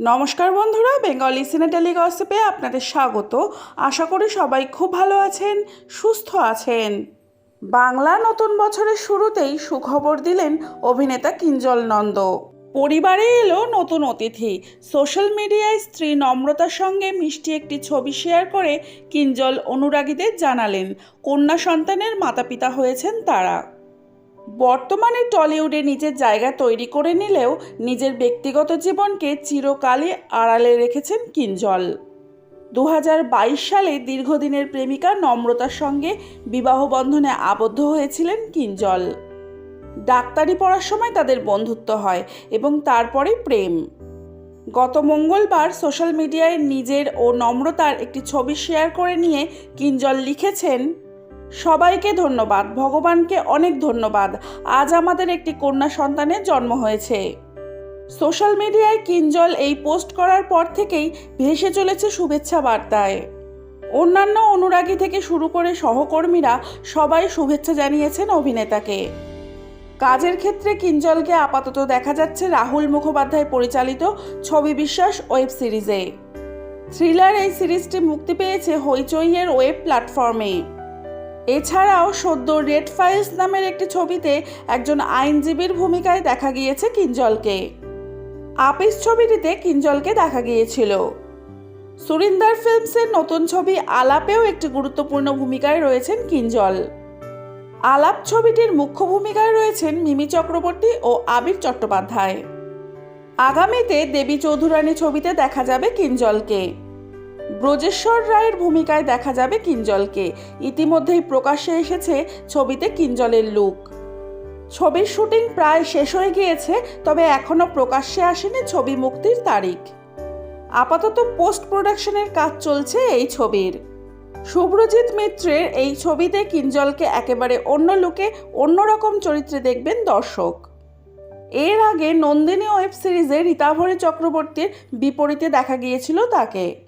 নমস্কার বন্ধুরা, বেঙ্গলি সিনেটালি গসিপে আপনাদের স্বাগত। আশা করি সবাই খুব ভালো আছেন, সুস্থ আছেন। বাংলা নতুন বছরের শুরুতেই সুখবর দিলেন অভিনেতা কিঞ্জল নন্দ। পরিবারে এলো নতুন অতিথি। সোশ্যাল মিডিয়ায় স্ত্রী নম্রতার সঙ্গে মিষ্টি একটি ছবি শেয়ার করে কিঞ্জল অনুরাগীদের জানালেন। কন্যা সন্তানের মাতা পিতা হয়েছেন তারা। বর্তমানে টলিউডে নিজের জায়গা তৈরি করে নিলেও নিজের ব্যক্তিগত জীবনকে চিরকালই আড়ালে রেখেছেন কিঞ্জল দু হাজার বাইশ সালে দীর্ঘদিনের প্রেমিকা নম্রতার সঙ্গে বিবাহ বন্ধনে আবদ্ধ হয়েছিলেন কিঞ্জল ডাক্তারি পড়ার সময় তাদের বন্ধুত্ব হয় এবং তারপরে প্রেম। গত মঙ্গলবার সোশ্যাল মিডিয়ায় নিজের ও নম্রতার একটি ছবি শেয়ার করে নিয়ে কিঞ্জল লিখেছেন সবাইকে ধন্যবাদ। ভগবানকে অনেক ধন্যবাদ। আজ আমাদের একটি কন্যা সন্তানের জন্ম হয়েছে। সোশ্যাল মিডিয়ায় কিঞ্জল এই পোস্ট করার পর থেকেই ভেসে চলেছে শুভেচ্ছা বার্তায়। অন্যান্য অনুরাগী থেকে শুরু করে সহকর্মীরা সবাই শুভেচ্ছা জানিয়েছেন অভিনেতাকে। কাজের ক্ষেত্রে কিঞ্জলকে আপাতত দেখা যাচ্ছে রাহুল মুখোপাধ্যায় পরিচালিত ছবি বিশ্বাস ওয়েব সিরিজে। থ্রিলার এই সিরিজটি মুক্তি পেয়েছে হইচইয়ের ওয়েব প্ল্যাটফর্মে। এছাড়াও সদ্য রেড ফাইলস নামের একটি ছবিতে একজন আইনজীবীর ভূমিকায় দেখা গিয়েছে কিঞ্জলকে। আপিস ছবিটিতে কিঞ্জলকে দেখা গিয়েছিল। সুরিন্দার ফিল্মসের নতুন ছবি আলাপেও একটি গুরুত্বপূর্ণ ভূমিকায় রয়েছেন কিঞ্জল। আলাপ ছবিটির মুখ্য ভূমিকায় রয়েছেন মিমি চক্রবর্তী ও আবির চট্টোপাধ্যায়। আগামীতে দেবী চৌধুরানী ছবিতে দেখা যাবে কিঞ্জলকে। ব্রজেশ্বর রায়ের ভূমিকায় দেখা যাবে কিঞ্জলকে। ইতিমধ্যেই প্রকাশ্যে এসেছে ছবিতে কিঞ্জলের লুক ছবির শুটিং প্রায় শেষ হয়ে গিয়েছে, তবে এখনও প্রকাশ্যে আসেনি ছবি মুক্তির তারিখ। আপাতত পোস্ট প্রোডাকশনের কাজ চলছে এই ছবির। শুভ্রজিৎ মিত্রের এই ছবিতে কিঞ্জলকে একেবারে অন্য লুকে অন্যরকম চরিত্রে দেখবেন দর্শক। এর আগে নন্দিনী ওয়েব সিরিজে রীতাভরী চক্রবর্তীর বিপরীতে দেখা গিয়েছিল তাকে।